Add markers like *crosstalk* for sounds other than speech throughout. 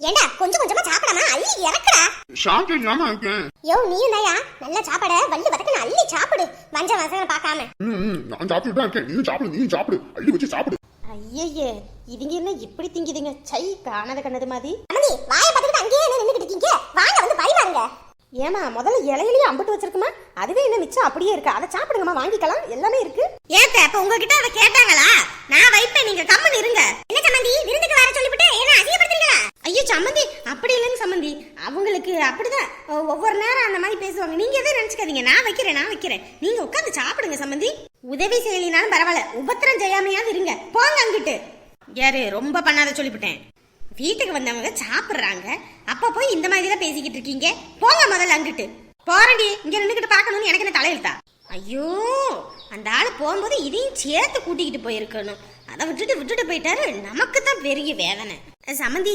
ஏண்டா கொஞ்சம் கொஞ்சமா சாப்பிடாம அள்ளி இறக்குடா. சாப்பிட்டு இல்லாம இருக்கேன் யோ நீயும் தாயா நல்ல சாப்பாட வள்ளி வதக்கணும் அள்ளி சாப்பிடு. வஞ்ச வசனம் பார்க்காம. ம், நான் சாப்பிட்டு தான் இருக்கேன். நீயும் சாப்பிடு நீயும் சாப்பிடு. அள்ளி வச்சு சாப்பிடு. ஐயையே இதுங்க என்ன இப்படி திங்குதுங்க? சை காணாத கண்ணது மாதிரி. அமதி வாயை பார்த்துக்கிட்டு அங்கேயே என்ன நின்றுட்டு இருக்கீங்க? வாங்க வந்து பரிமாறுங்க ஏமா முதல்ல இலையிலேயே அம்பிட்டு வச்சிருக்குமா? அதுவே என்ன மிச்சம்? அப்படியே இருக்கு? அதை சாப்பிடுங்கம்மா வாங்கிக்கலாம். எல்லாமே இருக்கு. ஏத்த இப்ப உங்ககிட்ட அதை கேட்டாங்களா? நான் வைப்பேன் நீங்க கம்மன் இருங்க. என்ன சம்மந்தி? விருந்துக்கு வர சொல்லிவிட்டு என்ன அதிகப்படுத்துறீங்களா ஐயோ சம்மந்தி அப்படி இல்லைங்க சம்மந்தி. அவங்களுக்கு அப்படிதான். ஒவ்வொரு நேரம் அந்த மாதிரி பேசுவாங்க. நீங்க எதை நினைச்சுக்காதீங்க. நான் வைக்கிறேன் நான் வைக்கிறேன். நீங்க உட்காந்து சாப்பிடுங்க சம்மந்தி. உதவி செய்யலினாலும் பரவாயில்ல. உபத்திரம் செய்யாமையாவது இருங்க. போங்க அங்கிட்டு. யாரு ரொம்ப பண்ணாத சொல்லிவிட்டேன் வீட்டுக்கு வந்தவங்க சாப்பிடுறாங்க. அப்ப போய் இந்த மாதிரி தான் பேசிக்கிட்டு இருக்கீங்க. போங்க முதல்ல அங்கிட்டு. போறேன்டி. இங்க நின்றுக்கிட்டு பார்க்கணும்னு எனக்கு என்ன தலையெழுத்தா? ஐயோ அந்த ஆள் போகும்போது இதையும் சேர்த்து கூட்டிக்கிட்டு போயிருக்கணும். அதை விட்டுட்டு விட்டுட்டு போயிட்டாரு. நமக்கு தான் பெரிய வேதனை. சமந்தி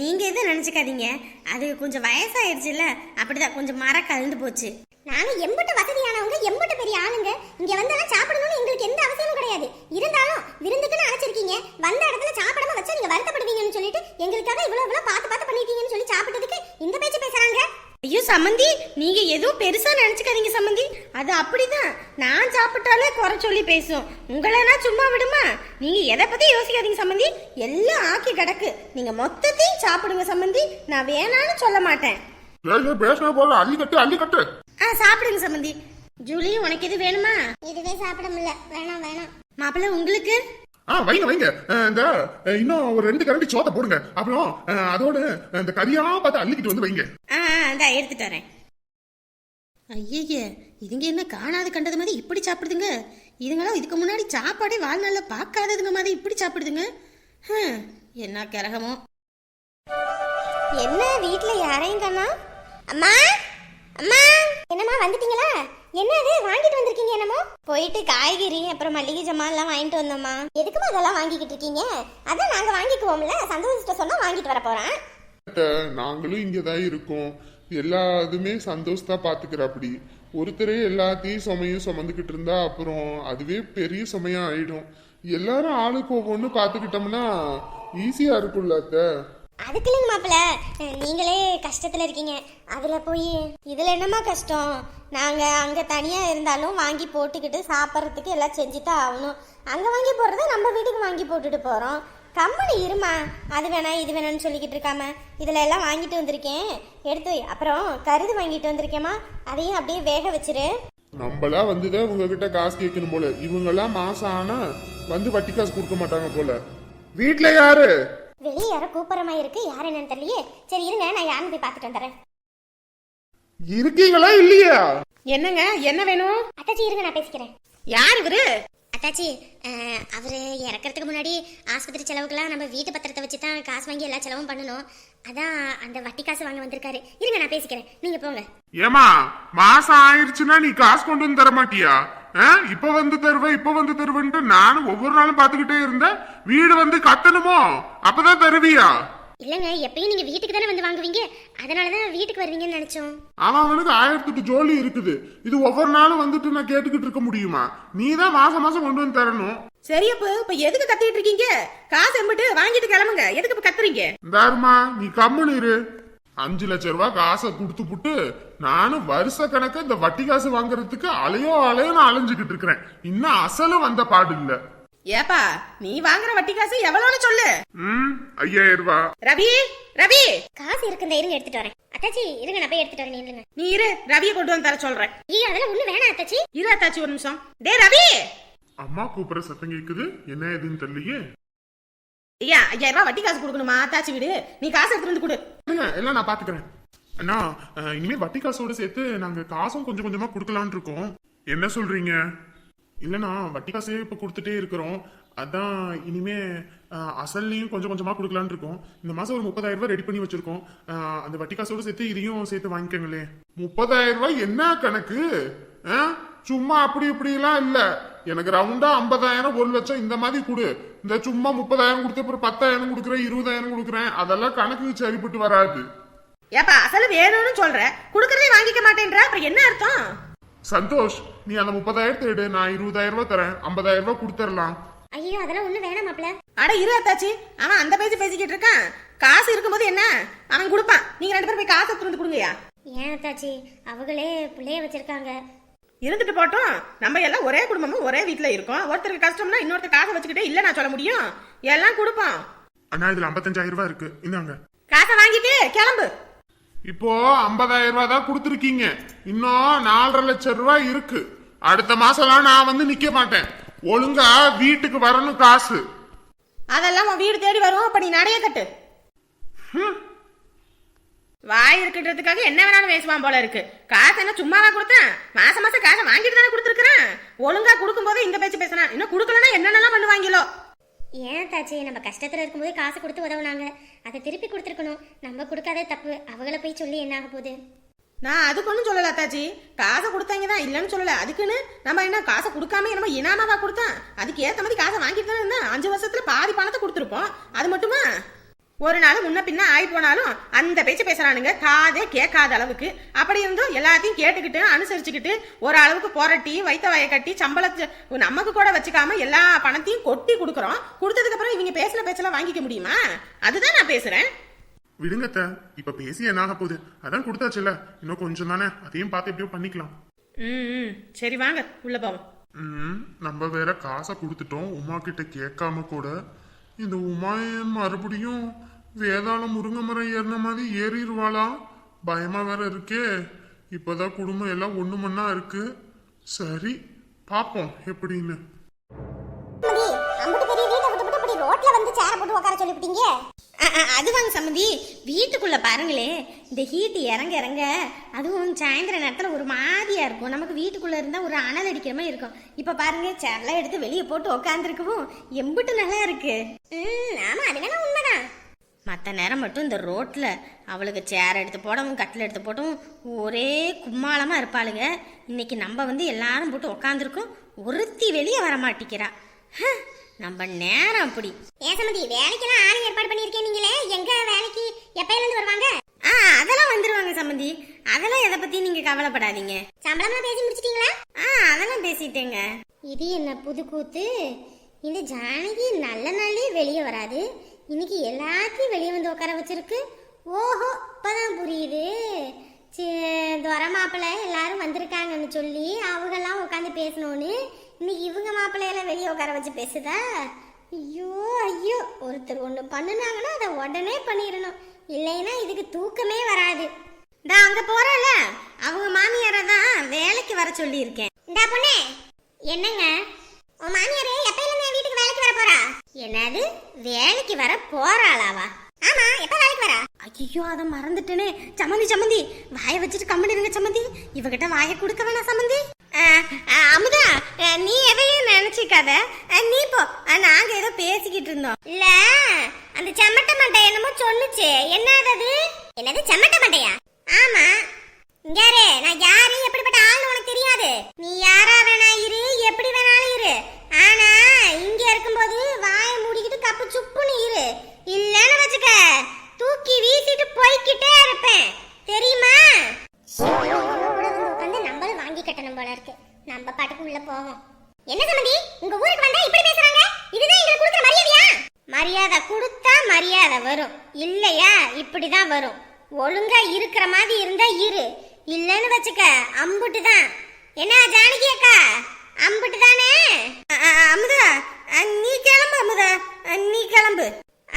நீங்கள் எதுவும் நினச்சிக்காதீங்க. அது கொஞ்சம் வயசாயிடுச்சுல்ல அப்படிதான் கொஞ்சம் மர கலந்து போச்சு. நாங்கள் எம்பட்டு வசதியானவங்க எம்பட்டு பெரிய ஆளுங்க. இங்கே வந்தெல்லாம் சாப்பிடணும்னு எங்களுக்கு எந்த அவசியமும் கிடையாது. இருந்தாலும் விருந்துக்குன்னு அழைச்சிருக்கீங்க. வந்த இடத்துல சாப்பிடாம வச்சா நீங்கள் வருத்தப்படுவீங்கன்னு சொல்லிட்டு எங்களுக்காக இவ்வளோ இவ்வளோ பார்த்து பார்த்து பண்ணிருக்கீங்கன்னு சொல்லி சாப்பிட்டதுக்கு இந்த பேச்சு பேசுகிறாங்க ஐயோ சம்மந்தி நீங்க எதுவும் பெருசா நினைச்சுக்காதீங்க சம்மந்தி அது அப்படிதான். நான் சாப்பிட்டாலே குறை சொல்லி பேசும். உங்களனா சும்மா விடுமா? நீங்க எதை பத்தி யோசிக்காதீங்க சம்மந்தி எல்லாம் ஆக்கி கிடக்கு. நீங்க மொத்தத்தையும் சாப்பிடுங்க சம்மந்தி நான் வேணான்னு சொல்ல மாட்டேன். பேசினா போல அள்ளி கட்டு அள்ளி கட்டு. ஆ சாப்பிடுங்க சம்மந்தி ஜூலி உனக்கு எது வேணுமா? இதுவே சாப்பிட முடியல. வேணாம் வேணாம். மாப்பிள்ளை உங்களுக்கு? ஆ வைங்க வைங்க. இந்த இன்னும் ஒரு ரெண்டு கரண்டி சோத்தை போடுங்க. அப்புறம் அதோட இந்த கறியா பார்த்து அள்ளிக்கிட்டு வந்து வைங்க. இந்தா எடுத்துட்டு வரேன். ஐயய்ய இதுங்க என்ன காணாது கண்டது மாதிரி இப்படி சாப்பிடுதுங்க? இதுங்களாம் இதுக்கு முன்னாடி சாப்பாடே வாழ்நாள்ல பார்க்காததுங்க மாதிரி இப்படி சாப்பிடுதுங்க? என்ன கிரகமோ. என்ன வீட்ல யாரையும் காணா அம்மா? அம்மா? என்னம்மா வந்துட்டீங்களா? என்ன அது வாங்கிட்டு வந்திருக்கீங்க. போயிட்டு காய்கறி அப்புறம் மல்லிகை ஜாமான் எல்லாம் வாங்கிட்டு வந்தோம்மா. எதுக்குமா அதெல்லாம் வாங்கிக்கிட்டு இருக்கீங்க? அதான் நாங்க வாங்கிக்குவோம்ல. சந்தோஷத்தை சொன்னா வாங்கிட்டு வர போறேன். நாங்களும் இங்கதான் இருக்கோம். எல்லா இதுமே சந்தோஷத்தா பாத்துக்கிறாப்படி. ஒருத்தரே எல்லாத்தையும் சுமையும் சுமந்துக்கிட்டு இருந்தா அப்புறம் அதுவே பெரிய சுமையா ஆயிடும். எல்லாரும் ஆளுக்கு ஒவ்வொன்னு பாத்துக்கிட்டோம்னா ஈஸியா இருக்கும்ல அத்தை. அதுக்கு இல்லைங்க மாப்பிள்ள. நீங்களே கஷ்டத்துல இருக்கீங்க. அதுல போய் இதுல என்னம்மா கஷ்டம்? நாங்க அங்க தனியா இருந்தாலும் வாங்கி போட்டுக்கிட்டு சாப்பிட்றதுக்கு எல்லாம் செஞ்சுதான் ஆகணும். அங்க வாங்கி போடுறத நம்ம வீட்டுக்கு வாங்கி போட்டுட்டு போறோம். கம்பெனி இருமா? அது வேணா இது வேணாம்னு சொல்லிக்கிட்டு இருக்காம. இதுல எல்லாம் வாங்கிட்டு வந்திருக்கேன். எடுத்து வை. அப்புறம் கருது வாங்கிட்டு வந்திருக்கேம்மா. அதையும் அப்படியே வேக வச்சிரு. நம்மளா வந்துதான் உங்ககிட்ட காசு கேட்கணும் போல. இவங்கெல்லாம் மாசம் ஆனா வந்து வட்டி காசு கொடுக்க மாட்டாங்க போல. வீட்ல யாரு? வெளியே யாரோ கூப்பிட்ற மாதிரி இருக்கு. யார் என்னன்னு தெரியலையே. சரி இருங்க நான் யாருன்னு போய் பார்த்துட்டு வந்துடுறேன். இருக்கீங்களா இல்லையா? என்னங்க என்ன வேணும்? அத்தாச்சி இருங்க நான் பேசிக்கிறேன். யார் இவரு? அத்தாச்சி அஹ், அவரு இறக்கறதுக்கு முன்னாடி ஆஸ்பத்திரி செலவுக்கெல்லாம் நம்ம வீட்டு பத்திரத்தை வச்சு தான் காசு வாங்கி எல்லா செலவும் பண்ணணும். அதான் அந்த வட்டி காசு வாங்க வந்திருக்காரு. இருங்க நான் பேசிக்கிறேன். நீங்க போங்க. ஏமா மாசம் ஆயிருச்சுன்னா நீ காசு கொண்டு வந்து தர மாட்டியா? ஆ? இப்ப வந்து தருவ இப்ப வந்து தருவேன்ட்டு நானும் ஒவ்வொரு நாளும் பாத்துக்கிட்டே இருந்தேன். வீடு வந்து கத்தணுமோ அப்பதான் தருவியா? இல்லைங்க எப்பயும் நீங்க வீட்டுக்கு தானே வந்து வாங்குவீங்க? அதனால தான் வீட்டுக்கு வருவீங்கன்னு நினைச்சோம். அவன் அவனுக்கு ஆயிரத்தி எட்டு ஜோலி இருக்குது. இது ஒவ்வொரு நாளும் வந்துட்டு நான் கேட்டுக்கிட்டு இருக்க முடியுமா? நீ தான் மாசம் மாசம் கொண்டு வந்து தரணும். சரி அப்ப இப்ப எதுக்கு கத்திட்டு இருக்கீங்க? காசு எம்பிட்டு வாங்கிட்டு கிளம்புங்க. எதுக்கு இப்ப கத்துறீங்க? தாருமா நீ கம்முன்னு இரு. அஞ்சு லட்ச ரூபாய் காசை கொடுத்து புட்டு நானும் வருஷ கணக்க இந்த வட்டி காசு வாங்குறதுக்கு அலையோ அலையோன்னு அலைஞ்சுக்கிட்டு இருக்கிறேன். இன்னும் அசலும் வந்த பாடு இல்ல. ஏப்பா நீ வாங்குற வட்டி காசு எவ்வளவுன்னு சொல்லு. ம் ஐயாயிரம் ரூபாய் ரவி ரவி. காசு இருக்கு இந்த இருங்க எடுத்துட்டு வரேன். அத்தாச்சி இருங்க நான் போய் எடுத்துட்டு வரேன் இல்லைங்க நீ இரு ரவியை கொண்டு வந்து தர சொல்றேன். ஐயோ அதெல்லாம் ஒண்ணு வேணாம் அத்தாச்சி. இரு அத்தாச்சி ஒரு நிமிஷம். டே ரவி. அம்மா கூப்பிடுற சத்தம் கேக்குது. என்ன ஏதுன்னு தெரியலையே. ஐயா ஐயாயிரம் ரூபாய் வட்டி காசு கொடுக்கணுமா? அத்தாச்சி வீடு. நீ காசு எடுத்துட்டு வந்து கொடு. எல்லாம் நான் பாத்துக்கிறேன். அண்ணா இனிமே வட்டி காசோட சேர்த்து நாங்க காசும் கொஞ்சம் கொஞ்சமா கொடுக்கலாம்னு இருக்கோம். என்ன சொல்றீங்க? இல்லைண்ணா வட்டி காசே இப்போ கொடுத்துட்டே இருக்கிறோம். அதான் இனிமே அசல்லையும் கொஞ்சம் கொஞ்சமாக கொடுக்கலான்னு இருக்கோம். இந்த மாதம் ஒரு முப்பதாயிரம் ரூபாய் ரெடி பண்ணி வச்சிருக்கோம். அந்த வட்டி காசோட சேர்த்து இதையும் சேர்த்து வாங்கிக்கோங்களே. முப்பதாயிரம் ரூபாய் என்ன கணக்கு? சும்மா அப்படி இப்படிலாம் இல்லை. எனக்கு ரவுண்டா ஐம்பதாயிரம் ஒரு லட்சம் இந்த மாதிரி கொடு. இந்த சும்மா முப்பதாயிரம் கொடுத்து அப்புறம் பத்தாயிரம் கொடுக்குறேன் இருபதாயிரம் கொடுக்குறேன். அதெல்லாம் கணக்கு சரிப்பட்டு வராது. ஏப்பா அசல் வேணும்னு சொல்ற. குடுக்கறதே வாங்கிக்க மாட்டேன்ற. அப்புறம் என்ன அர்த்தம்? சந்தோஷ் நீ அந்த முப்பதாயிரத்தை எடு நான் இருபதாயிரம் ரூபாய் தரேன். ஐம்பதாயிரம் ரூபாய் கொடுத்துடலாம் ஐயோ அதெல்லாம் ஒண்ணு வேணாம் மாப்பிள்ள. அட இரு அத்தாச்சி. அவன் அந்த பேசி பேசிக்கிட்டு இருக்கான். காசு இருக்கும்போது என்ன? அவன் கொடுப்பான். நீங்க ரெண்டு பேரும் போய் காசை துண்டு கொடுங்கயா ஏன் தாச்சி அவங்களே பிள்ளைய வச்சிருக்காங்க. இருந்துட்டு போட்டோம். நம்ம எல்லாம் ஒரே குடும்பமும் ஒரே வீட்ல இருக்கோம். ஒருத்தருக்கு கஷ்டம்னா இன்னொருத்தர் காசை வச்சுக்கிட்டே இல்ல நான் சொல்ல முடியும். எல்லாம் கொடுப்போம். அண்ணா இதுல 55000 ரூபாய் இருக்கு. இந்தாங்க. காசை வாங்கிட்டு கிளம்பு. இப்போ 50000 ரூபாய் தான் கொடுத்துருக்கீங்க. இன்னும் நாலரை லட்சம் ரூபாய் இருக்கு. அடுத்த மாசம்லாம் நான் வந்து நிக்க மாட்டேன். ஒழுங்கா வீட்டுக்கு வரணும் காசு. அதெல்லாம் உன் வீடு தேடி வரும் அப்ப நீ நடைய கட்டு. வாய் இருக்குன்றதுக்காக என்ன வேணாலும் பேசுவான் போல இருக்கு. காசு என்ன சும்மாவா கொடுத்தேன்? மாசம் மாசம் காசை வாங்கிட்டு தானே கொடுத்துருக்கேன் ஒழுங்கா கொடுக்கும்போது இந்த பேச்சு பேசினா இன்னும் கொடுக்கலன்னா என்னென்னலாம் பண்ணுவாங்களோ? ஏன் தாச்சி? நம்ம கஷ்டத்தில் இருக்கும்போது காசு கொடுத்து உதவுனாங்க. அதை திருப்பி கொடுத்துருக்கணும். நம்ம கொடுக்காத தப்பு. அவங்கள போய் சொல்லி என்ன ஆக போகுது? நான் அதுக்கு ஒன்றும் சொல்லல அத்தாச்சி காசை கொடுத்தாங்க தான் இல்லைன்னு சொல்லல. அதுக்குன்னு நம்ம என்ன காசை கொடுக்காம நம்ம இனாமாவா கொடுத்தேன் அதுக்கு ஏற்ற மாதிரி காசை வாங்கிட்டு தானே இருந்தேன் அஞ்சு வருஷத்துல பாதி பணத்தை கொடுத்துருப்போம். அது மட்டுமா? ஒரு நாள் முன்ன பின்ன ஆகி போனாலும் அந்த பேச்சு பேசுறானுங்க காதே கேட்காத அளவுக்கு. அப்படி இருந்தும் எல்லாத்தையும் கேட்டுக்கிட்டு அனுசரிச்சுக்கிட்டு ஒரு அளவுக்கு புரட்டி வைத்த வய கட்டி சம்பளத்தை நமக்கு கூட வச்சுக்காம எல்லா பணத்தையும் கொட்டி கொடுக்குறோம். கொடுத்ததுக்கு அப்புறம் இவங்க பேசின பேச்செல்லாம் வாங்கிக்க முடியுமா? அதுதான் நான் பேசுறேன். விடுங்க அத்தை. இப்ப பேசி என்ன ஆக போகுது? அதான் கொடுத்தாச்சுல்ல. இன்னும் கொஞ்சம் தானே? அதையும் பார்த்து எப்படியோ பண்ணிக்கலாம். ம் ம். சரி வாங்க. உள்ள போவோம். ம், நம்ம வேற காசை கொடுத்துட்டோம். உமா கிட்ட கேட்காம கூட இந்த உமாயன் மறுபடியும் வேதாளம் முருங்கை மரம் ஏறின மாதிரி ஏறிடுவாளா? பயமா வேற இருக்கே. இப்போதான் குடும்பம் எல்லாம் ஒன்று மண்ணா இருக்கு. சரி பார்ப்போம் எப்படின்னு. சேர போட்டு உட்கார சொல்லிவிட்டீங்க? அது வாங்க சம்மந்தி. வீட்டுக்குள்ள பாருங்களே இந்த ஹீட் இறங்க இறங்க அதுவும் சாயந்தர நேரத்தில் ஒரு மாதிரியா இருக்கும். நமக்கு வீட்டுக்குள்ள இருந்தா ஒரு அனல் அடிக்கிற மாதிரி இருக்கும். இப்ப பாருங்க சேர்லாம் எடுத்து வெளியே போட்டு உக்காந்துருக்கவும் எம்பிட்டு நல்லா இருக்கு. ம் ஆமா அது வேணா உண்மைதான். மற்ற நேரம் மட்டும் இந்த ரோட்ல அவளுக்கு சேர் எடுத்து போடவும் கட்டில் எடுத்து போடவும் ஒரே கும்மாளமா இருப்பாளுங்க. இன்னைக்கு நம்ம வந்து எல்லாரும் போட்டு உக்காந்துருக்கோம். ஒருத்தி வெளியே வர மாட்டிக்கிறா ஹ, நம்ம நேரம் அப்படி. ஏன் சமதி வேலைக்கெல்லாம் ஆள் ஏற்பாடு பண்ணியிருக்கேன் நீங்களே. எங்க வேலைக்கு எப்பயில இருந்து வருவாங்க? ஆ அதெல்லாம் வந்துருவாங்க சம்மந்தி அதெல்லாம் எதை பத்தி நீங்க கவலைப்படாதீங்க. சம்பளம்லாம் பேசி முடிச்சிட்டீங்களா? ஆ அதெல்லாம் பேசிட்டேங்க. இது என்ன புது கூத்து இந்த ஜானகி நல்ல நாளே வெளியே வராது. இன்னைக்கு எல்லாத்தையும் வெளியே வந்து உட்கார வச்சிருக்கு. ஓஹோ இப்பதான் புரியுது. சி- துர மாப்பிள்ளை எல்லாரும் வந்திருக்காங்கன்னு சொல்லி அவங்கெல்லாம் உட்காந்து பேசணும்னு இன்னைக்கு இவங்க மாப்பிள்ளையெல்லாம் வெளியே உட்கார வச்சு பேசுதா? ஐயோ ஐயோ. ஒருத்தர் ஒன்று பண்ணுனாங்கன்னா அதை உடனே பண்ணிடணும். இல்லைன்னா இதுக்கு தூக்கமே வராது. இந்த அங்க போறல அவங்க மாமியாரை தான் வேலைக்கு வர சொல்லியிருக்கேன். டா இந்தா பொண்ணே. என்னங்க? உன் மாமியாரே எப்பயில என் வீட்டுக்கு வேலைக்கு வர போறா? என்னது? வேலைக்கு வர போறாளாவா? ஆமா எப்ப வேலைக்கு வரா? ஐயோ அதை மறந்துட்டேனே. சம்மந்தி சம்மந்தி வாயை வச்சுட்டு கம்மன் இருங்க சம்மந்தி இவகிட்ட வாயை கொடுக்க வேணாம் சம்மந்தி அமுதா நீ எதையும் நினைச்சிக்காத. நீ போ. நாங்க ஏதோ பேசிக்கிட்டு இருந்தோம். இல்ல அந்த செம்மட்ட மண்டை என்னமோ சொல்லுச்சு. என்ன அது என்னது செம்மட்ட மண்டையா? ஆமா. இங்காரே யாரு? மரியாதை வரும். இல்லையா? இப்படிதான் வரும். ஒழுங்கா இருக்கிற மாதிரி இருந்தா இரு. இல்லைன்னு வச்சுக்க அம்புட்டு தான் என்ன ஜானகி அக்கா? அம்புட்டு தானே அமுதா நீ கிளம்பு அமுதா. நீ கிளம்பு.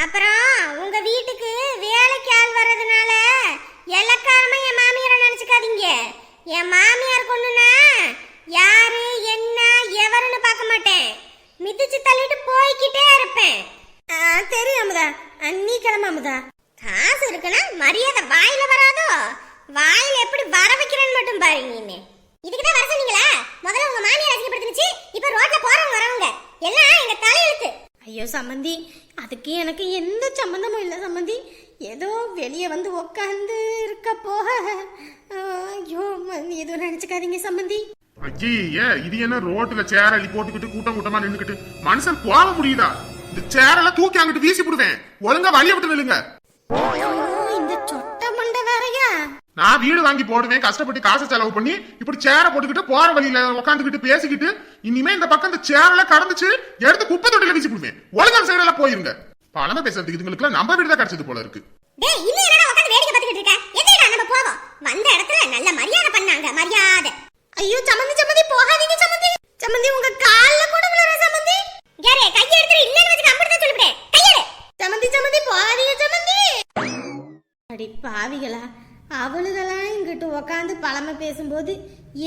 அப்புறம் உங்க வீட்டுக்கு வேலைக்கு ஆள் வர்றதுனால எல்லக்காரமா என் மாமியாரை நினைச்சுக்காதீங்க. என் மாமியார் கொண்டுனா யாரு என்ன எவருன்னு பார்க்க மாட்டேன். மிதிச்சு தள்ளிட்டு போய்கிட்டே இருப்பேன். தெரியும் அமுதா. நீ கிளம்பு அமுதா. காசு இருக்குன்னா மரியாதை வாயில வராதோ? வாயில எப்படி வர வைக்கிறேன்னு மட்டும் பாருங்க இனிமே இதுக்கு தான் வர சொன்னீங்களா? முதல்ல உங்க மாமியார் அசிங்கப்படுத்துனுச்சு இப்ப ரோட்ல போறவங்க வரவங்க. எல்லாம் எங்க தலையெழுத்து. ஐயோ சம்மந்தி அதுக்கு எனக்கு எந்த சம்மந்தமும் இல்லை சம்மந்ி ஏதோ வெளியே வந்து உக்காந்து இருக்க போக. ஐயோ எதுவும் நினைச்சுக்காதீங்க சம்மந்தி ஐயே இது என்ன ரோட்ல சேர் அள்ளி போட்டுக்கிட்டு கூட்டம் கூட்டமா நின்னுக்கிட்டு மனுஷன் போக முடியுதா சேரெல்லாம் தூக்கி அங்கிட்டு வீசி விடுவேன் ஒழுங்கா வழிய விட்டு நில்லுங்க. இந்த சொட்ட மண்டை வேறயா? நான் வீடு வாங்கி போடுவேன் கஷ்டப்பட்டு காசு செலவு பண்ணி இப்படி சேரை போட்டுக்கிட்டு போற வழியில உட்காந்துக்கிட்டு பேசிக்கிட்டு இனிமே இந்த பக்கம் இந்த சேரெல்லாம் கடந்துச்சு எடுத்து குப்பை தொட்டில வீசி விடுவேன் ஒழுங்கா சைடெல்லாம் போயிருங்க. பழமை பேசுறதுக்கு இதுங்களுக்குலாம் நம்ம வீடு தான் கிடைச்சது போல இருக்கு. டேய் இன்னும் என்னடா உட்கார்ந்து வேடிக்கை பார்த்துக்கிட்டு இருக்க? எங்கடா நம்ம போவோம்? வந்த இடத்துல நல்ல மரியாதை பண்ணாங்க மரியாதை. ஐயோ சம்மந்தி சம்மந்தி போகாதீங்க சம்மந்தி. சம்மந்தி உங்க கால்ல கூட விழுற சம்மந்தி. யாரே? கைய எடுத்து இல்லன்னு வச்சு அப்படி தான் சொல்லிவிட்டேன் கையெடு சமந்தி சமந்தி போகாதீங்க சமந்தி. அடி பாவிகளா அவளுகெல்லாம் இங்கிட்டு உக்காந்து பழமை பேசும்போது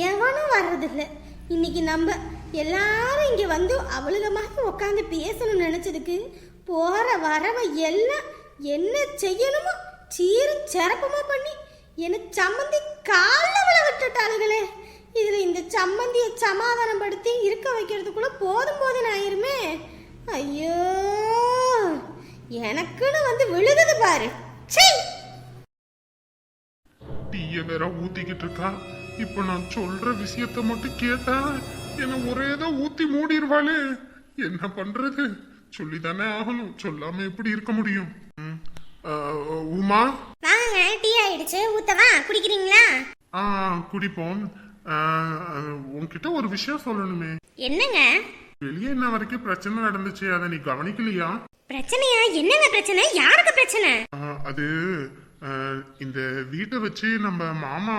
எவனும் வர்றதில்ல. இன்னைக்கு நம்ம எல்லாரும் இங்க வந்து அவளுக மாதிரி உக்காந்து பேசணும்னு நினைச்சதுக்கு போற வரவ எல்லாம் என்ன செய்யணுமோ சீர் சிறப்புமா பண்ணி என்னை சம்மந்தி காலில் விழ விட்டுட்டாளுகளே. இதுல இந்த சம்மந்தியை சமாதானப்படுத்தி இருக்க வைக்கிறதுக்குள்ள போதும் போதும் ஆயிருமே. ஐயோ எனக்குன்னு வந்து விழுகுது பாரு. டீய வேற ஊத்திக்கிட்டு இருக்கா. இப்ப நான் சொல்ற விஷயத்த மட்டும் கேட்டா என்ன ஒரேதான் ஊத்தி மூடிடுவாளே என்ன பண்றது? சொல்லிதானே ஆகணும். சொல்லாம எப்படி இருக்க முடியும்? உமா? வாங்க டீ ஆயிடுச்சு. ஊத்தவா? குடிக்கிறீங்களா? ஆ குடிப்போம். உன்கிட்ட ஒரு விஷயம் சொல்லணுமே. என்னங்க? வெளியே என்ன வரைக்கும் பிரச்சனை நடந்துச்சு. அதை நீ கவனிக்கலையா? பிரச்சனையா? என்னங்க பிரச்சனை? யாருக்கு பிரச்சனை? அது இந்த வீட்டை வச்சு நம்ம மாமா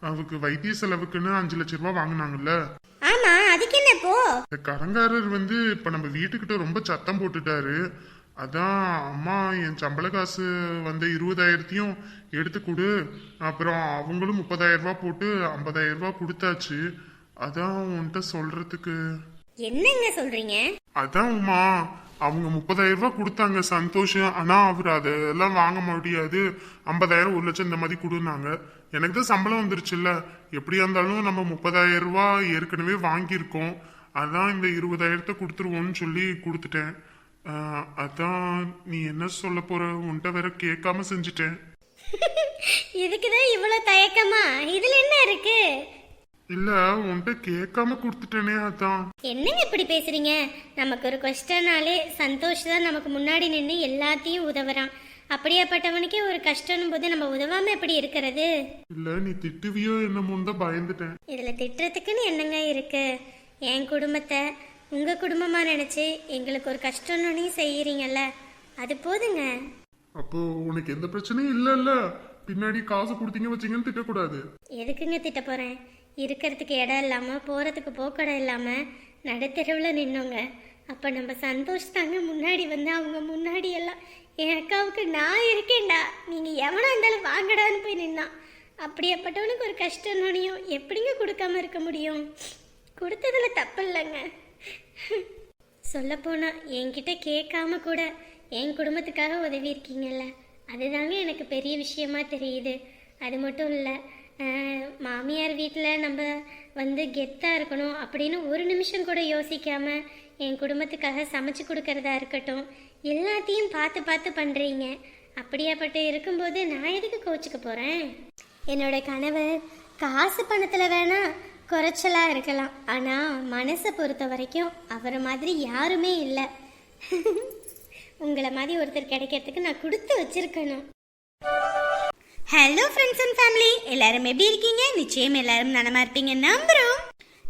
அவருக்கு வைத்திய செலவுக்குன்னு அஞ்சு லட்ச ரூபாய் வாங்கினாங்கல்ல. ஆமா அதுக்கு என்ன இப்போ? கடங்காரர் வந்து இப்ப நம்ம வீட்டுக்கிட்ட ரொம்ப சத்தம் போட்டுட்டாரு. அதான் அம்மா என் சம்பள காசு வந்த இருபதாயிரத்தையும் எடுத்து கொடு. அப்புறம் அவங்களும் முப்பதாயிரம் ரூபாய் போட்டு ஐம்பதாயிரம் ரூபாய் கொடுத்தாச்சு. அதான் உன்கிட்ட சொல்றதுக்கு. என்னங்க சொல்றீங்க? அதான் உமா அவங்க முப்பதாயிரம் ரூபாய் கொடுத்தாங்க சந்தோஷம் ஆனா அவர் அதெல்லாம் வாங்க முடியாது. ஐம்பதாயிரம் ஒரு லட்சம் இந்த மாதிரி கொடுனாங்க எனக்கு தான் சம்பளம் வந்துருச்சுல்ல. எப்படியா இருந்தாலும் நம்ம முப்பதாயிரம் ரூபாய் ஏற்கனவே வாங்கியிருக்கோம். அதான் இந்த இருபதாயிரத்தை கொடுத்துருவோம்னு சொல்லி கொடுத்துட்டேன். அதான் நீ என்ன சொல்ல போற? உன்கிட்ட வேற கேட்காம செஞ்சுட்டேன். இதுக்குதான் இவ்வளவு தயக்கமா? இதுல என்ன இருக்கு? இல்ல உன்கிட்ட கேட்காம கொடுத்துட்டேனே அதான். என்னங்க இப்படி பேசுறீங்க? நமக்கு ஒரு கஷ்டம்னாலே சந்தோஷ் தான் நமக்கு முன்னாடி நின்று எல்லாத்தையும் உதவுறான். அப்படியாப்பட்டவனுக்கே ஒரு கஷ்டம் போது நம்ம உதவாம எப்படி இருக்கிறது? இல்ல நீ திட்டுவியோ என்னமோன்னு தான் பயந்துட்டேன். இதுல திட்டுறதுக்குன்னு என்னங்க இருக்கு? என் குடும்பத்தை உங்க குடும்பமா நினைச்சு எங்களுக்கு ஒரு கஷ்டம்னு செய்யறீங்கல்ல அது போதுங்க. அப்போ உனக்கு எந்த பிரச்சனையும் இல்லைல்ல. பின்னாடி காசு கொடுத்தீங்க வச்சீங்கன்னு திட்டக்கூடாது. எதுக்குங்க திட்ட போறேன்? இருக்கிறதுக்கு இடம் இல்லாம போறதுக்கு போக்கடம் இல்லாம நடுத்தெருவில் நின்னோங்க. அப்ப நம்ம சந்தோஷ் தாங்க முன்னாடி வந்து அவங்க முன்னாடி எல்லாம் என் அக்காவுக்கு நான் இருக்கேன்டா. நீங்க எவனா இருந்தாலும் வாங்கடான்னு போய் நின்னான். அப்படியாப்பட்டவனுக்கு ஒரு கஷ்டம் நொடியும் எப்படிங்க கொடுக்காம இருக்க முடியும்? கொடுத்ததுல தப்பு இல்லைங்க சொல்லப்போனால் என்கிட்ட கேட்காம கூட என் குடும்பத்துக்காக உதவி இருக்கீங்கல்ல அதுதாங்க எனக்கு பெரிய விஷயமா தெரியுது. அது மட்டும் இல்லை மாமியார் வீட்டில் நம்ம வந்து கெத்தாக இருக்கணும் அப்படின்னு ஒரு நிமிஷம் கூட யோசிக்காம என் குடும்பத்துக்காக சமைச்சு கொடுக்கறதா இருக்கட்டும் எல்லாத்தையும் பார்த்து பார்த்து பண்ணுறீங்க அப்படியாப்பட்டு இருக்கும்போது நான் எதுக்கு கோச்சுக்க போகிறேன் என்னோட கணவர் காசு பணத்தில் வேணால் குறைச்சலாக இருக்கலாம். ஆனால் மனசை பொறுத்த வரைக்கும் அவரை மாதிரி யாருமே இல்லை. *laughs* உங்களை மாதிரி ஒருத்தர் கிடைக்கிறதுக்கு நான் கொடுத்து வச்சிருக்கணும். ஹலோ ஃப்ரெண்ட்ஸ் அண்ட் ஃபேமிலி எல்லாரும் எப்படி இருக்கீங்க? நிச்சயம் எல்லாரும் நலமா இருப்பீங்க. நம்புறோம்.